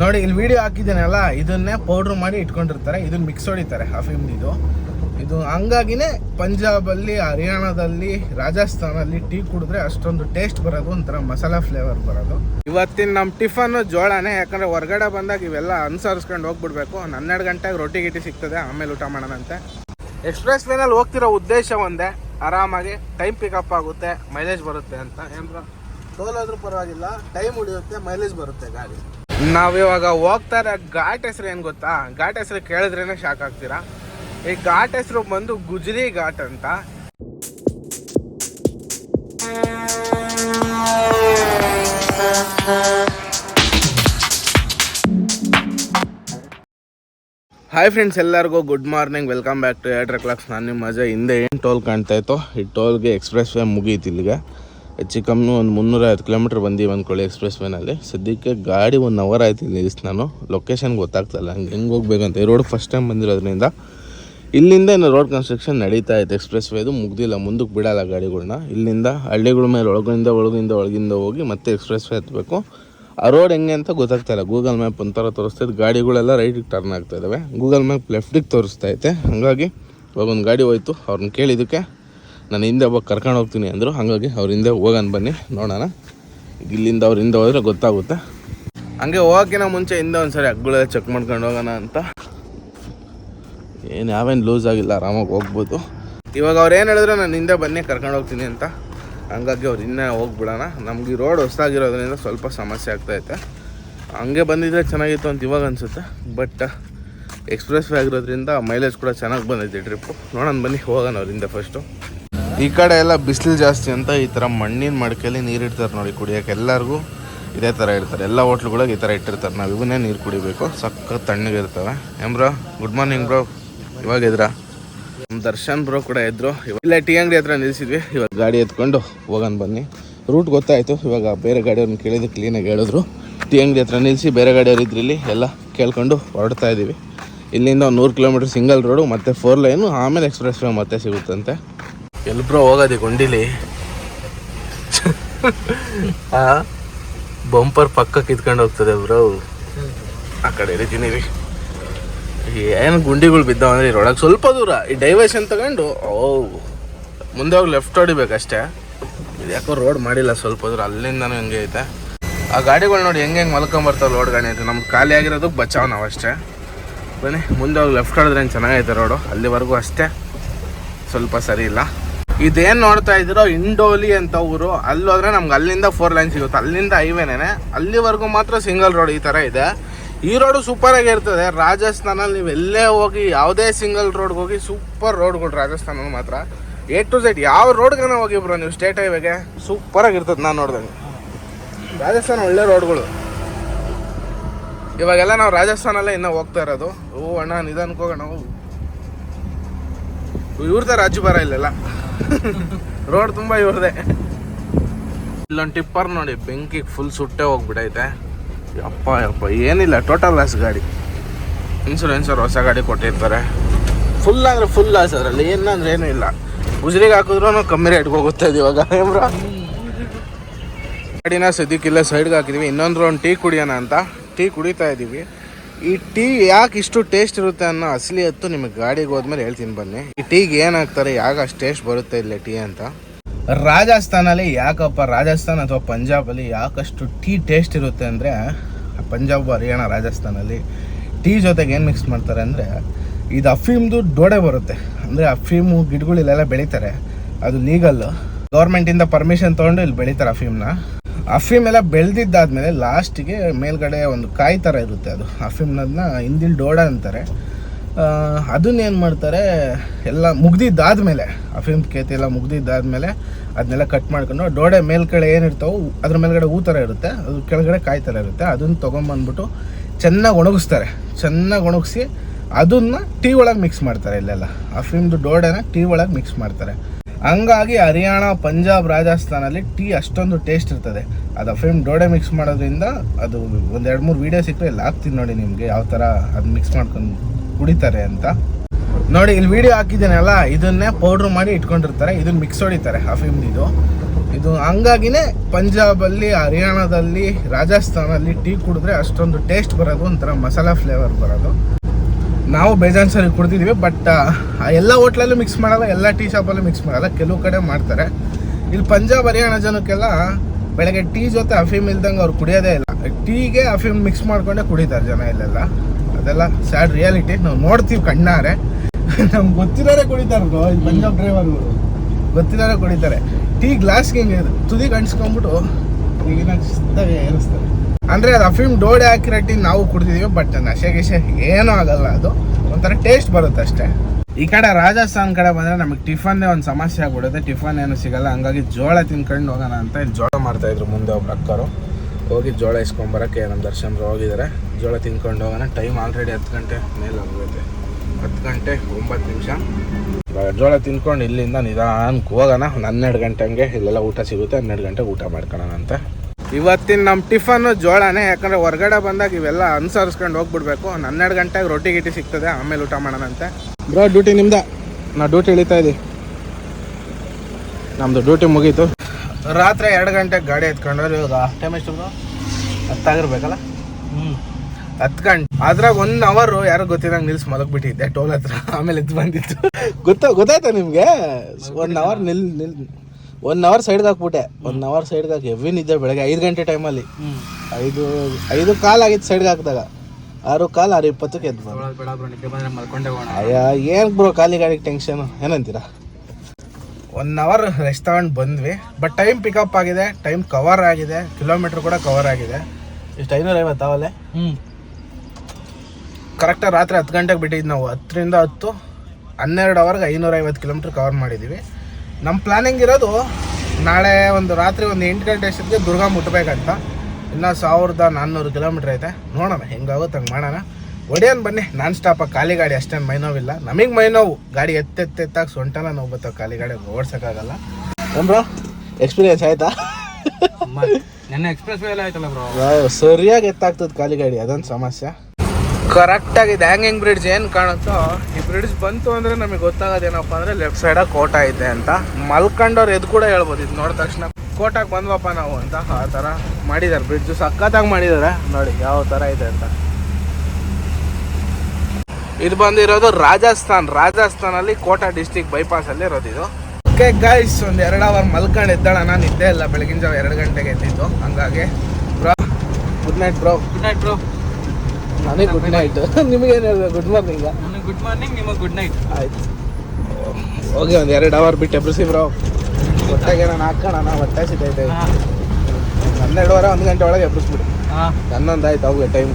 ನೋಡಿ, ಇಲ್ಲಿ ವಿಡಿಯೋ ಹಾಕಿದ್ದೇನಲ್ಲ, ಇದನ್ನೇ ಪೌಡ್ರ್ ಮಾಡಿ ಇಟ್ಕೊಂಡಿರ್ತಾರೆ ಇದನ್ನ ಮಿಕ್ಸ್ ಹೊಡಿತಾರೆ ಅಫೀಮ್ದು ಇದು ಹಂಗಾಗಿನೇ ಪಂಜಾಬಲ್ಲಿ, ಹರಿಯಾಣದಲ್ಲಿ ರಾಜಸ್ಥಾನಲ್ಲಿ ಟೀ ಕುಡಿದ್ರೆ ಅಷ್ಟೊಂದು ಟೇಸ್ಟ್ ಬರೋದು, ಒಂಥರ ಮಸಾಲಾ ಫ್ಲೇವರ್ ಬರೋದು. ಇವತ್ತಿನ ನಮ್ಮ ಟಿಫನ್ ಜೋಳನೇ, ಯಾಕಂದ್ರೆ ಹೊರಗಡೆ ಬಂದಾಗ ಇವೆಲ್ಲ ಅನುಸರಿಸ್ಕೊಂಡು ಹೋಗ್ಬಿಡ್ಬೇಕು. ಹನ್ನೆರಡು ಗಂಟೆಗೆ ರೊಟ್ಟಿ ಗಿಟ್ಟಿ ಸಿಗ್ತದೆ, ಆಮೇಲೆ ಊಟ ಮಾಡೋಣಂತೆ. ಎಕ್ಸ್ಪ್ರೆಸ್ ವೇನಲ್ಲಿ ಹೋಗ್ತಿರೋ ಉದ್ದೇಶ ಒಂದೇ, ಆರಾಮಾಗಿ ಟೈಮ್ ಪಿಕಪ್ ಆಗುತ್ತೆ ಮೈಲೇಜ್ ಬರುತ್ತೆ ಅಂತ. ಏನ್ರ? ಟೋಲ್ ಪರವಾಗಿಲ್ಲ ಟೈಮ್ ಉಳಿಯುತ್ತೆ ಮೈಲೇಜ್ ಬರುತ್ತೆ ಗಾಡಿ. ನಾವಿವಾಗ ಹೋಗ್ತಾ ಇರೋ ಘಾಟ್ ಹೆಸರು ಏನು ಗೊತ್ತಾ? ಘಾಟ್ ಹೆಸರು ಕೇಳಿದ್ರೇ ಶಾಕ್ ಆಗ್ತೀರಾ ಈ ಘಾಟ್ ಹೆಸರು ಬಂದು ಗುಜರಿ ಘಾಟ್ ಅಂತ. ಹಾಯ್ ಫ್ರೆಂಡ್ಸ್ ಎಲ್ಲರಿಗೂ good morning welcome back to ಏಟ್ರ ಕ್ಲಾಕ್ಸ್ ನಾನು ನಿಮ್ಮ ಮಜಾ ಹಿಂದೆ ಏನು ಟೋಲ್ ಕಾಣ್ತಾ ಇತ್ತು, ಈ ಟೋಲ್ಗೆ ಎಕ್ಸ್ಪ್ರೆಸ್ ವೇ ಮುಗೀತು ಇಲ್ಲಿಗೆ. ಹೆಚ್ಚು ಕಮ್ಮಿ ಒಂದು ಮುನ್ನೂರ ಐವತ್ತು ಕಿಲೋಮೀಟ್ರ್ ಬಂದೀವಿ ಅಂದ್ಕೊಳ್ಳಿ ಎಕ್ಸ್ಪ್ರೆಸ್ ವೇನಲ್ಲಿ ಸದ್ಯಕ್ಕೆ ಗಾಡಿ ಒನ್ ಅವರ್ ಆಯ್ತು ನಿಲ್ಲಿಸಿ ನಾನು. ಲೊಕೇಶನ್ ಗೊತ್ತಾಗ್ತಲ್ಲ ಹಂಗೆ ಹೆಂಗೆ ಹೋಗ್ಬೇಕಂತ ಈ ರೋಡ್ ಫಸ್ಟ್ ಟೈಮ್ ಬಂದಿರೋದ್ರಿಂದ ಇಲ್ಲಿಂದ ಇನ್ನು ರೋಡ್ ಕನ್ಸ್ಟ್ರಕ್ಷನ್ ನಡೀತಾ ಇತ್ತು. ಎಕ್ಸ್ಪ್ರೆಸ್ ವೇದು ಮುಗ್ದಿಲ್ಲ. ಮುಂದಕ್ಕೆ ಬಿಡಲ್ಲ ಗಾಡಿಗಳನ್ನ ಇಲ್ಲಿಂದ ಹಳ್ಳಿಗಳ ಮೇಲೆ, ಒಳಗಿಂದ ಒಳಗಿಂದ ಒಳಗಿಂದ ಹೋಗಿ ಮತ್ತೆ ಎಕ್ಸ್ಪ್ರೆಸ್ ವೇ ಹತ್ತಬೇಕು ಆ ರೋಡ್ ಹೆಂಗೆ ಅಂತ ಗೊತ್ತಾಗ್ತಾಯಿಲ್ಲ ಗೂಗಲ್ ಮ್ಯಾಪ್ ಒಂಥರ ತೋರಿಸ್ತಾ ಇದೆ ಗಾಡಿಗಳೆಲ್ಲ ರೈಟಿಗೆ ಟರ್ನ್ ಆಗ್ತಾ ಇದ್ದಾವೆ ಗೂಗಲ್ ಮ್ಯಾಪ್ ಲೆಫ್ಟಿಗೆ ತೋರಿಸ್ತಾ ಐತೆ. ಹಾಗಾಗಿ ಇವಾಗ ಒಂದು ಗಾಡಿ ಹೋಯ್ತು. ಅವ್ರನ್ನ ಕೇಳಿದ್ದಕ್ಕೆ ನಾನು ಹಿಂದೆ ಒಬ್ಬ ಕರ್ಕೊಂಡು ಹೋಗ್ತೀನಿ ಅಂದರು, ಹಾಗಾಗಿ ಅವ್ರ ಹಿಂದೆ ಹೋಗೋಣ ಬನ್ನಿ, ನೋಡೋಣ. ಇಲ್ಲಿಂದ ಅವ್ರ ಹಿಂದೆ ಹೋದರೆ ಗೊತ್ತಾಗುತ್ತೆ. ಹಂಗೆ ಹೋಗೋಕ್ಕಿಂತ ಮುಂಚೆ ಹಿಂದೆ ಒಂದು ಸರಿ ಹಗ್ಗಳೆಲ್ಲ ಚೆಕ್ ಮಾಡ್ಕೊಂಡು ಹೋಗೋಣ ಅಂತ. ಏನು, ಯಾವೇನು ಲೂಸ್ ಆಗಿಲ್ಲ, ಆರಾಮಾಗಿ ಹೋಗ್ಬೋದು. ಇವಾಗ ಅವ್ರು ಏನು ಹೇಳಿದ್ರು, ನಾನು ಹಿಂದೆ ಬನ್ನಿ, ಕರ್ಕೊಂಡು ಹೋಗ್ತೀನಿ ಅಂತ. ಹಂಗಾಗಿ ಅವ್ರು ಇನ್ನೇ ಹೋಗ್ಬಿಡೋಣ. ನಮ್ಗೆ ಈ ರೋಡ್ ಹೊಸದಾಗಿರೋದ್ರಿಂದ ಸ್ವಲ್ಪ ಸಮಸ್ಯೆ ಆಗ್ತೈತೆ ಹಂಗೆ ಬಂದಿದ್ರೆ ಚೆನ್ನಾಗಿತ್ತು ಅಂತ ಇವಾಗ ಅನಿಸುತ್ತೆ. ಬಟ್ ಎಕ್ಸ್ಪ್ರೆಸ್ ವೇ ಆಗಿರೋದ್ರಿಂದ ಮೈಲೇಜ್ ಕೂಡ ಚೆನ್ನಾಗಿ ಬಂದೈತೆ ಟ್ರಿಪ್ಪು ನೋಡೋಣ ಬನ್ನಿ, ಹೋಗೋಣ ಅವ್ರಿಂದ ಫಸ್ಟು ಈ ಕಡೆ ಎಲ್ಲ ಬಿಸಿಲು ಜಾಸ್ತಿ ಅಂತ ಈ ಥರ ಮಣ್ಣಿನ ಮಡಿಕೆಯಲ್ಲಿ ನೀರು ಇಡ್ತಾರೆ ನೋಡಿ ಕುಡಿಯೋಕೆ ಎಲ್ಲರಿಗೂ ಇದೇ ಥರ ಇರ್ತಾರೆ ಎಲ್ಲ ಹೋಟ್ಲುಗಳಿಗೆ ಈ ಥರ ಇಟ್ಟಿರ್ತಾರೆ. ನಾವು ಇವನ್ನೇ ನೀರು ಕುಡಿಬೇಕು. ಸಕ್ಕ ತಣ್ಣಗಿರ್ತವೆ ಏನು ಬ್ರೋ ಗುಡ್ ಮಾರ್ನಿಂಗ್ ಬ್ರೋ ಇವಾಗ ಇದ್ರಾ ನಮ್ಮ ದರ್ಶನ್ ಬ್ರೋ ಕೂಡ ಇದ್ರು ಇವಾಗ ಇಲ್ಲೇ, ಟೀ ಅಂಗಡಿ ಹತ್ರ ನಿಲ್ಸಿದ್ವಿ. ಇವಾಗ ಗಾಡಿ ಎತ್ಕೊಂಡು ಹೋಗೋಣ ಬನ್ನಿ. ರೂಟ್ ಗೊತ್ತಾಯಿತು. ಇವಾಗ ಬೇರೆ ಗಾಡಿಯವ್ರನ್ನ ಕೇಳಿದ್ರು ಕ್ಲೀನಾಗಿ ಹೇಳಿದ್ರು. ಟೀ ಅಂಗಡಿ ಹತ್ರ ನಿಲ್ಲಿಸಿ ಬೇರೆ ಗಾಡಿಯವ್ರು ಇದ್ರು ಇಲ್ಲಿ ಎಲ್ಲ ಕೇಳ್ಕೊಂಡು ಹೊರಡ್ತಾ ಇದ್ದೀವಿ ಇಲ್ಲಿಂದ ಒಂದು ನೂರು ಕಿಲೋಮೀಟ್ರ್ ಸಿಂಗಲ್ ರೋಡು ಮತ್ತು ಫೋರ್ ಲೈನು ಆಮೇಲೆ ಎಕ್ಸ್ಪ್ರೆಸ್ ವೇ ಮತ್ತೆ ಸಿಗುತ್ತಂತೆ. ಎಲ್ಲಿ ಬ್ರೋ ಹೋಗೋದು ಗುಂಡಿಲಿ. ಆ ಬಂಪರ್ ಪಕ್ಕ ಕಿತ್ಕೊಂಡು ಹೋಗ್ತದೆ ಬ್ರೋ. ಆ ಕಡೆ ಇರಿತೀನಿ ರೀ ಏನು ಗುಂಡಿಗಳು ಬಿದ್ದಾವ ಅಂದ್ರೆ ಇದ್ರೊಳಗೆ ಸ್ವಲ್ಪ ದೂರ. ಈ ಡೈವರ್ಷನ್ ತಗೊಂಡು ಓ ಮುಂದೆ ಹೋಗಿ ಲೆಫ್ಟ್ ಹೊಡಿಬೇಕಷ್ಟೇ. ಇದು ಯಾಕೋ ರೋಡ್ ಮಾಡಿಲ್ಲ ಸ್ವಲ್ಪ ದೂರ ಅಲ್ಲಿಂದನೂ ಹಂಗೆ ಐತೆ. ಆ ಗಾಡಿಗಳು ನೋಡಿ ಹೆಂಗೆ ಹೆಂಗೆ ಮಲ್ಕೊಂಬರ್ತಾವೆ ರೋಡ್ ಗಾಡಿ ಐತೆ ನಮ್ಗೆ ಖಾಲಿ ಆಗಿರೋದಕ್ಕೆ ಬಚಾವ್ ನಾವು ಅಷ್ಟೇ. ಬನ್ನಿ ಮುಂದೆ ಹೋಗಿ ಲೆಫ್ಟ್ ಹೊಡೆದ್ರೆ ಏನು ಚೆನ್ನಾಗೈತೆ ರೋಡು ಅಲ್ಲಿವರೆಗೂ ಅಷ್ಟೇ. ಸ್ವಲ್ಪ ಸರಿ ಇಲ್ಲ. ಇದೇನು ನೋಡ್ತಾ ಇದ್ದೀರೋ ಇಂಡೋಲಿ ಅಂತ ಊರು. ಅಲ್ಲಿ ಹೋದ್ರೆ ನಮ್ಗೆ ಅಲ್ಲಿಂದ ಫೋರ್ ಲೈನ್ ಸಿಗುತ್ತೆ. ಅಲ್ಲಿಂದ ಹೈವೇನೇ ಅಲ್ಲಿವರೆಗೂ ಮಾತ್ರ ಸಿಂಗಲ್ ರೋಡ್ ಈ ಥರ ಇದೆ. ಈ ರೋಡು ಸೂಪರ್ ಆಗಿರ್ತದೆ ರಾಜಸ್ಥಾನಲ್ಲಿ ನೀವು ಎಲ್ಲೇ ಹೋಗಿ, ಯಾವುದೇ ಸಿಂಗಲ್ ರೋಡ್ಗೆ ಹೋಗಿ ಸೂಪರ್ ರೋಡ್ಗಳು ರಾಜಸ್ಥಾನಲ್ಲಿ ಮಾತ್ರ. ಎ ಟು ಝೆಡ್ ಯಾವ ರೋಡ್ಗೆ ಹೋಗಿ ಬ್ರೋ ನೀವು ಸ್ಟೇಟ್ ಹೈವೇಗೆ ಸೂಪರ್ ಆಗಿರ್ತದೆ ನಾನು ನೋಡ್ದಂಗೆ. ರಾಜಸ್ಥಾನ ಒಳ್ಳೆ ರೋಡ್ಗಳು ಇವಾಗೆಲ್ಲ ನಾವು ರಾಜಸ್ಥಾನಲ್ಲೇ ಇನ್ನೂ ಹೋಗ್ತಾ ಇರೋದು. ಓ ಅಣ್ಣ, ನಿಧಾನಕ್ಕೆ ಹೋಗೋಣ ಇವ್ರದೇ ರಾಜ್ಯ ಬರ ಇಲ್ಲೆಲ್ಲ. ರೋಡ್ ತುಂಬ ಇವ್ರದೆ ಇಲ್ಲೊಂದು ಟಿಪ್ಪರ್ ನೋಡಿ, ಬೆಂಕಿಗೆ ಫುಲ್ ಸುಟ್ಟೆ ಹೋಗ್ಬಿಟ್ಟೈತೆ ಯಪ್ಪ ಯಪ್ಪ, ಏನಿಲ್ಲ ಟೋಟಲ್ ಲಾಸ್ ಗಾಡಿ. ಇನ್ಸೂರೆನ್ಸ್ ಅವ್ರು ಹೊಸ ಗಾಡಿ ಕೊಟ್ಟಿರ್ತಾರೆ. ಫುಲ್ ಅಂದ್ರೆ ಫುಲ್ ಲಾಸ್ ಅದರಲ್ಲಿ, ಏನಂದ್ರೆ ಏನೂ ಇಲ್ಲ. ಉಜ್ರಿಗೆ ಹಾಕಿದ್ರು ಕಮ್ಮಿ ರೇಟ್ಗೆ ಹೋಗುತ್ತೆ ಇವಾಗ ಗಾಡಿನ ಸದ್ಯಕ್ಕಿಲ್ಲ ಸೈಡ್ಗೆ ಹಾಕಿದೀವಿ. ಇನ್ನೊಂದು ರೌಂಡ್ ಟೀ ಕುಡಿಯೋಣ ಅಂತ. ಟೀ ಕುಡಿತಾ ಇದ್ದೀವಿ ಈ ಟೀ ಯಾಕೆ ಇಷ್ಟು ಟೇಸ್ಟ್ ಇರುತ್ತೆ ಅನ್ನೋ ಅಸಲಿ ಹತ್ತು ನಿಮಗೆ ಗಾಡಿಗೆ ಹೋದ್ಮೇಲೆ ಹೇಳ್ತೀನಿ ಬನ್ನಿ. ಈ ಟೀಗೆ ಏನಾಗ್ತಾರೆ, ಯಾಕೆ ಅಷ್ಟು ಟೇಸ್ಟ್ ಬರುತ್ತೆ ಇಲ್ಲ ಟೀ ಅಂತ? ರಾಜಸ್ಥಾನಲ್ಲಿ ಯಾಕಪ್ಪ, ರಾಜಸ್ಥಾನ್ ಅಥವಾ ಪಂಜಾಬಲ್ಲಿ ಯಾಕಷ್ಟು ಟೀ ಟೇಸ್ಟ್ ಇರುತ್ತೆ ಅಂದರೆ, ಪಂಜಾಬ್ ಹರಿಯಾಣ ರಾಜಸ್ಥಾನಲ್ಲಿ ಟೀ ಜೊತೆಗೆ ಏನು ಮಿಕ್ಸ್ ಮಾಡ್ತಾರೆ ಅಂದರೆ, ಇದು ಅಫೀಮ್ದು ಡೋಡೆ ಬರುತ್ತೆ. ಅಂದರೆ ಅಫೀಮು ಗಿಡಗಳು ಇಲ್ಲೆಲ್ಲ ಬೆಳೀತಾರೆ. ಅದು ಲೀಗಲ್ಲು ಗೌರ್ಮೆಂಟಿಂದ ಪರ್ಮಿಷನ್ ತೊಗೊಂಡು ಇಲ್ಲಿ ಬೆಳೀತಾರೆ ಅಫೀಮ್ನ. ಅಫೀಮ್ ಎಲ್ಲ ಬೆಳೆದಿದ್ದಾದ್ಮೇಲೆ ಲಾಸ್ಟಿಗೆ ಮೇಲ್ಗಡೆ ಒಂದು ಕಾಯಿ ಥರ ಇರುತ್ತೆ ಅದು. ಅಫೀಮ್ನದನ್ನ ಹಿಂದಿಲ್ ಡೋಡ ಅಂತಾರೆ. ಅದನ್ನ ಏನು ಮಾಡ್ತಾರೆ, ಎಲ್ಲ ಮುಗ್ದಿದ್ದಾದ್ಮೇಲೆ ಅಫೀಮ್ ಕೇತಿ ಎಲ್ಲ ಮುಗ್ದಿದ್ದಾದ್ಮೇಲೆ ಅದನ್ನೆಲ್ಲ ಕಟ್ ಮಾಡ್ಕೊಂಡು ಡೋಡೆ ಮೇಲ್ಗಡೆ ಏನಿರ್ತಾವೆ ಅದ್ರ ಮೇಲ್ಗಡೆ ಹೂ ಥರ ಇರುತ್ತೆ. ಅದು ಕೆಳಗಡೆ ಕಾಯಿ ಥರ ಇರುತ್ತೆ. ಅದನ್ನ ತೊಗೊಂಬಂದ್ಬಿಟ್ಟು ಚೆನ್ನಾಗಿ ಒಣಗಿಸ್ತಾರೆ. ಚೆನ್ನಾಗಿ ಒಣಗಿಸಿ ಅದನ್ನ ಟೀ ಒಳಗೆ ಮಿಕ್ಸ್ ಮಾಡ್ತಾರೆ ಇಲ್ಲೆಲ್ಲ. ಅಫೀಮ್ದು ಡೋಡೆನ ಟೀ ಒಳಗೆ ಮಿಕ್ಸ್ ಮಾಡ್ತಾರೆ. ಹಂಗಾಗಿ ಹರಿಯಾಣ, ಪಂಜಾಬ್ ರಾಜಸ್ಥಾನಲ್ಲಿ ಟೀ ಅಷ್ಟೊಂದು ಟೇಸ್ಟ್ ಇರ್ತದೆ. ಅದು ಫೇಮ್ ಡೋಡೆ ಮಿಕ್ಸ್ ಮಾಡೋದ್ರಿಂದ ಅದು ಒಂದೆರಡು ಮೂರು ವೀಡಿಯೋ ಸಿಕ್ಕರೆ ಇಲ್ಲಿ ಹಾಕ್ತೀನಿ ನೋಡಿ ನಿಮಗೆ ಯಾವ ಥರ ಅದು ಮಿಕ್ಸ್ ಮಾಡ್ಕೊಂಡು ಕುಡಿತಾರೆ ಅಂತ. ನೋಡಿ, ಇಲ್ಲಿ ವೀಡಿಯೋ ಹಾಕಿದ್ದೀನಲ್ಲ, ಇದನ್ನೇ ಪೌಡ್ರ್ ಮಾಡಿ ಇಟ್ಕೊಂಡಿರ್ತಾರೆ, ಇದನ್ನ ಮಿಕ್ಸ್ ಹೊಡಿತಾರೆ ಅಫೀಮ್ ಇದು. ಇದು ಹಂಗಾಗಿನೇ ಪಂಜಾಬಲ್ಲಿ, ಹರಿಯಾಣದಲ್ಲಿ ರಾಜಸ್ಥಾನಲ್ಲಿ ಟೀ ಕುಡಿದ್ರೆ ಅಷ್ಟೊಂದು ಟೇಸ್ಟ್ ಬರೋದು, ಒಂಥರ ಮಸಾಲ ಫ್ಲೇವರ್ ಬರೋದು. ನಾವು ಬೇಜಾನ್ ಸರಿ ಕುಡ್ದಿದ್ದೀವಿ ಬಟ್ ಎಲ್ಲ ಹೋಟ್ಲಲ್ಲೂ ಮಿಕ್ಸ್ ಮಾಡಲ್ಲ, ಎಲ್ಲ ಟೀ ಶಾಪಲ್ಲೂ ಮಿಕ್ಸ್ ಮಾಡಲ್ಲ, ಕೆಲವು ಕಡೆ ಮಾಡ್ತಾರೆ. ಇಲ್ಲಿ ಪಂಜಾಬ್ ಹರಿಯಾಣ ಜನಕ್ಕೆಲ್ಲ ಬೆಳಗ್ಗೆ ಟೀ ಜೊತೆ ಅಫೀಮ್ ಇಲ್ದಂಗೆ ಅವ್ರು ಕುಡಿಯೋದೇ ಇಲ್ಲ. ಟೀಗೆ ಅಫೀಮ್ ಮಿಕ್ಸ್ ಮಾಡ್ಕೊಂಡೆ ಕುಡಿತಾರೆ ಜನ ಇಲ್ಲೆಲ್ಲ. ಅದೆಲ್ಲ ಸ್ಯಾಡ್ ರಿಯಾಲಿಟಿ ನಾವು ನೋಡ್ತೀವಿ ಕಣ್ಣಾರೆ. ನಮ್ಗೆ ಗೊತ್ತಿರೋರೆ ಕುಡಿತಾರೆ ಪಂಜಾಬ್ ಡ್ರೈವರ್ಗಳು ಗೊತ್ತಿರೋರೆ ಕುಡಿತಾರೆ. ಟೀ ಗ್ಲಾಸ್ಗೆ ಹಿಂಗೆ ತುದಿ ಕಣ್ಸ್ಕೊಂಬಿಟ್ಟು ಈಗಿನ ಸಿದ್ಧಾಗೆ ಏರಿಸ್ತಾರೆ. ಅಂದ್ರೆ ಅದು ಅಫೀಮ್ ಡೋಡೆ ಹಾಕಿರಟ್ಟಿ ನಾವು ಕುಡಿದಿದ್ದೀವಿ ಬಟ್ ನಶೆ ಗಿಶೆ ಏನೂ ಆಗಲ್ಲ ಅದು. ಒಂಥರ ಟೇಸ್ಟ್ ಬರುತ್ತೆ ಅಷ್ಟೇ. ಈ ಕಡೆ ರಾಜಸ್ಥಾನ್ ಕಡೆ ಬಂದ್ರೆ ನಮಗೆ ಟಿಫನ್ನೇ ಒಂದು ಸಮಸ್ಯೆ ಆಗ್ಬಿಡುತ್ತೆ. ಟಿಫನ್ ಏನು ಸಿಗಲ್ಲ. ಹಂಗಾಗಿ ಜೋಳ ತಿನ್ಕೊಂಡು ಹೋಗೋಣ ಅಂತ ಇಲ್ಲಿ ಜೋಳ ಮಾಡ್ತಾಯಿದ್ರು ಮುಂದೆ ಒಬ್ರು ಅಕ್ಕರು. ಹೋಗಿ ಜೋಳ ಇಸ್ಕೊಂಬರಕ್ಕೆ ನಮ್ಮ ದರ್ಶನರು ಹೋಗಿದ್ದಾರೆ ಜೋಳ ತಿನ್ಕೊಂಡು ಹೋಗೋಣ. ಟೈಮ್ ಆಲ್ರೆಡಿ ಹತ್ತು ಗಂಟೆ ಮೇಲೆ ಆಗೋಗುತ್ತೆ ಹತ್ತು ಗಂಟೆ ಒಂಬತ್ತು ನಿಮಿಷ. ಜೋಳ ತಿನ್ಕೊಂಡು ಇಲ್ಲಿಂದ ನಿಧಾನಕ್ಕೆ ಹೋಗೋಣ. ಒಂದು ಹನ್ನೆರಡು ಗಂಟೆ ಹಂಗೆ ಇಲ್ಲೆಲ್ಲ ಊಟ ಸಿಗುತ್ತೆ. ಹನ್ನೆರಡು ಗಂಟೆಗೆ ಊಟ ಮಾಡ್ಕೊಳ್ಳೋಣ ಅಂತ. ಇವತ್ತಿನ ನಮ್ಮ ಟಿಫನ್ನು ಜೋಳನೇ ಯಾಕಂದರೆ ಹೊರಗಡೆ ಬಂದಾಗ ಇವೆಲ್ಲ ಅನುಸರಿಸ್ಕೊಂಡು ಹೋಗ್ಬಿಡ್ಬೇಕು. ಒಂದು ಹನ್ನೆರಡು ಗಂಟೆಗೆ ರೊಟ್ಟಿ ಗಿಟ್ಟಿ ಸಿಗ್ತದೆ ಆಮೇಲೆ ಊಟ ಮಾಡೋಣಂತೆ. ಬ್ರೋ ಡ್ಯೂಟಿ ನಿಮ್ದೆ? ನಾ ಡ್ಯೂಟಿ ಇಳಿತಾ ಇದ್ದೀವಿ ನಮ್ಮದು ಡ್ಯೂಟಿ ಮುಗೀತು. ರಾತ್ರಿ ಎರಡು ಗಂಟೆಗೆ ಗಾಡಿ ಎತ್ಕೊಂಡ್ರೆ ಇವಾಗ ಟೈಮ್ ಎಷ್ಟು ಹತ್ತಾಗಿರ್ಬೇಕಲ್ಲ? ಹ್ಮ್. ಹತ್ತು ಗಂಟೆ ಅದ್ರಾಗ ಒನ್ ಅವರ್ ಯಾರು ಗೊತ್ತಿರಂಗೆ ನಿಲ್ಸ್ ಮಲಗ್ಬಿಟ್ಟಿದ್ದೆ ಟೋಲ್ ಹತ್ರ. ಆಮೇಲೆ ಎದ್ದು ಬಂದಿತ್ತು ಗೊತ್ತಾ ಗೊತ್ತಾಯ್ತಾ ನಿಮಗೆ? ಒನ್ ಅವರ್ ನಿಲ್ ನಿಲ್ ಒನ್ ಅವರ್ ಸೈಡ್ಗೆ ಹಾಕ್ಬಿಟ್ಟೆ ಒನ್ ಅವರ್ ಸೈಡ್ಗೆ ಹಾಕಿ ಹೆವಿ ನಿದ್ದೆ ಬೆಳಗ್ಗೆ ಐದು ಗಂಟೆ ಟೈಮಲ್ಲಿ ಐದು ಐದು ಕಾಲ್ ಆಗಿತ್ತು ಸೈಡ್ಗೆ ಹಾಕಿದಾಗ. ಆರು ಕಾಲ್ ಆರು ಇಪ್ಪತ್ತಕ್ಕೆ ಎದ್ದು ಅಯ್ಯ ಏನು ಬ್ರೋ ಖಾಲಿ ಗಾಡಿಗೆ ಟೆನ್ಷನ್ ಏನಂತೀರಾ? ಒನ್ ಅವರ್ ರೆಸ್ಟ್ ತಗೊಂಡು ಬಂದ್ವಿ. ಬಟ್ ಟೈಮ್ ಪಿಕಪ್ ಆಗಿದೆ. ಟೈಮ್ ಕವರ್ ಆಗಿದೆ. ಕಿಲೋಮೀಟ್ರ್ ಕೂಡ ಕವರ್ ಆಗಿದೆ. ಇಷ್ಟು ಐನೂರ ಐವತ್ತಾವಲ್ಲೇ ಹ್ಞೂ ಕರೆಕ್ಟಾಗಿ ರಾತ್ರಿ ಹತ್ತು ಗಂಟೆಗೆ ಬಿಟ್ಟಿದ್ದು ನಾವು ಹತ್ತರಿಂದ ಹತ್ತು. ಹನ್ನೆರಡು ಅವರ್ಗೆ ಐನೂರೈವತ್ತು ಕಿಲೋಮೀಟ್ರ್ ಕವರ್ ಮಾಡಿದ್ದೀವಿ ನಮ್ಮ ಪ್ಲಾನಿಂಗ್ ಇರೋದು ನಾಳೆ ಒಂದು ರಾತ್ರಿ ಒಂದು ಎಂಟು ಗಂಟೆ ಅಷ್ಟೊತ್ತಿಗೆ ದುರ್ಗಾ ಮುಟ್ಟಬೇಕಂತ ಇನ್ನೂ ಸಾವಿರದ ನಾನ್ನೂರು ಕಿಲೋಮೀಟ್ರ್ ಐತೆ. ನೋಡೋಣ ಹೆಂಗಾಗುತ್ತೆ ಹಂಗೆ ಮಾಡೋಣ. ಒಡೆಯನ್ ಬನ್ನಿ ನಾನ್ ಸ್ಟಾಪಾಗಿ ಖಾಲಿ ಗಾಡಿ ಅಷ್ಟೇನು ಮೈನೋವಿಲ್ಲ ನಮಗೆ ಮೈನೋವು ಗಾಡಿ ಎತ್ತೆತ್ತಾಗ ಸೊಂಟನ ನೋವು ಬರ್ತಾವೆ ಖಾಲಿ ಗಾಡಿ ಓಡ್ಸೋಕ್ಕಾಗಲ್ಲ. ಬ್ರೋ ಎಕ್ಸ್ಪೀರಿಯನ್ಸ್ ಆಯ್ತಾ? ನೆನ್ನೆ ಎಕ್ಸ್ಪ್ರೆಸ್ ವೇ ಎಲ್ಲ ಆಯ್ತಲ್ಲ ಬ್ರೋ ಸರಿಯಾಗಿ ಎತ್ತಾಗ್ತದೆ ಖಾಲಿ ಗಾಡಿ. ಅದೊಂದು ಸಮಸ್ಯೆ. ಕರೆಕ್ಟಾಗಿ ಇದು ಹ್ಯಾಂಗಿಂಗ್ ಬ್ರಿಡ್ಜ್ ಏನು ಕಾಣುತ್ತೋ? ಈ ಬ್ರಿಡ್ಜ್ ಬಂತು ಅಂದರೆ ನಮಗೆ ಗೊತ್ತಾಗೋದೇನಪ್ಪ ಅಂದರೆ ಲೆಫ್ಟ್ ಸೈಡಾಗಿ ಕೋಟ ಇದೆ ಅಂತ. ಮಲ್ಕೊಂಡವ್ರು ಎದ್ದು ಕೂಡ ಹೇಳ್ಬೋದು. ಇದು ನೋಡಿದ ತಕ್ಷಣ. ಕೋಟಾಗೆ ಬಂದ್ವಪ್ಪ ನಾವು ಅಂತ. ಆ ಥರ ಮಾಡಿದ್ದಾರೆ ಬ್ರಿಡ್ಜ್ ಸಖತ್ತಾಗಿ ಮಾಡಿದ್ದಾರೆ ನೋಡಿ ಯಾವ ಥರ ಇದೆ ಅಂತ. ಇದು ಬಂದಿರೋದು ರಾಜಸ್ಥಾನ್. ರಾಜಸ್ಥಾನಲ್ಲಿ ಕೋಟಾ ಡಿಸ್ಟಿಕ್ ಬೈಪಾಸಲ್ಲಿ ಇರೋದು ಇದು. ಓಕೆ ಗೈಸ್ ಒಂದು ಎರಡು ಅವರ್ ಮಲ್ಕೊಂಡು ಎದ್ದಾಳ. ನಾನು ಇದ್ದೇ ಇಲ್ಲ. ಬೆಳಗಿನ ಜಾವ ಎರಡು ಗಂಟೆಗೆ ಎದ್ದಿದ್ದು. ಹಂಗಾಗಿ bro good night bro good night bro ನನಗೆ ಗುಡ್ ನೈಟ್ ನಿಮಗೇನು ಗುಡ್ ಮಾರ್ನಿಂಗ್ ನನಗೆ ಗುಡ್ ಮಾರ್ನಿಂಗ್ ನಿಮಗೆ ಗುಡ್ ನೈಟ್ ಆಯ್ತು. ಹೋಗಿ ಒಂದು ಎರಡು ಅವರ್ ಬಿಟ್ಟು ಎಬ್ರಿಸಿ ಬ್ರೋ ಹೊಟ್ಟೆಗೆ ನಾನು ಹಾಕೋಣ ಹೊಟ್ಟೆ ಹನ್ನೆರಡು ಹನ್ನೆರಡುವರೆ ಒಂದು ಗಂಟೆ ಒಳಗೆ ಎಬ್ರಿಸ್ಬಿಡಿ. ಹಾಂ. ಹನ್ನೊಂದು ಆಯ್ತು ಅವಾಗ ಟೈಮ್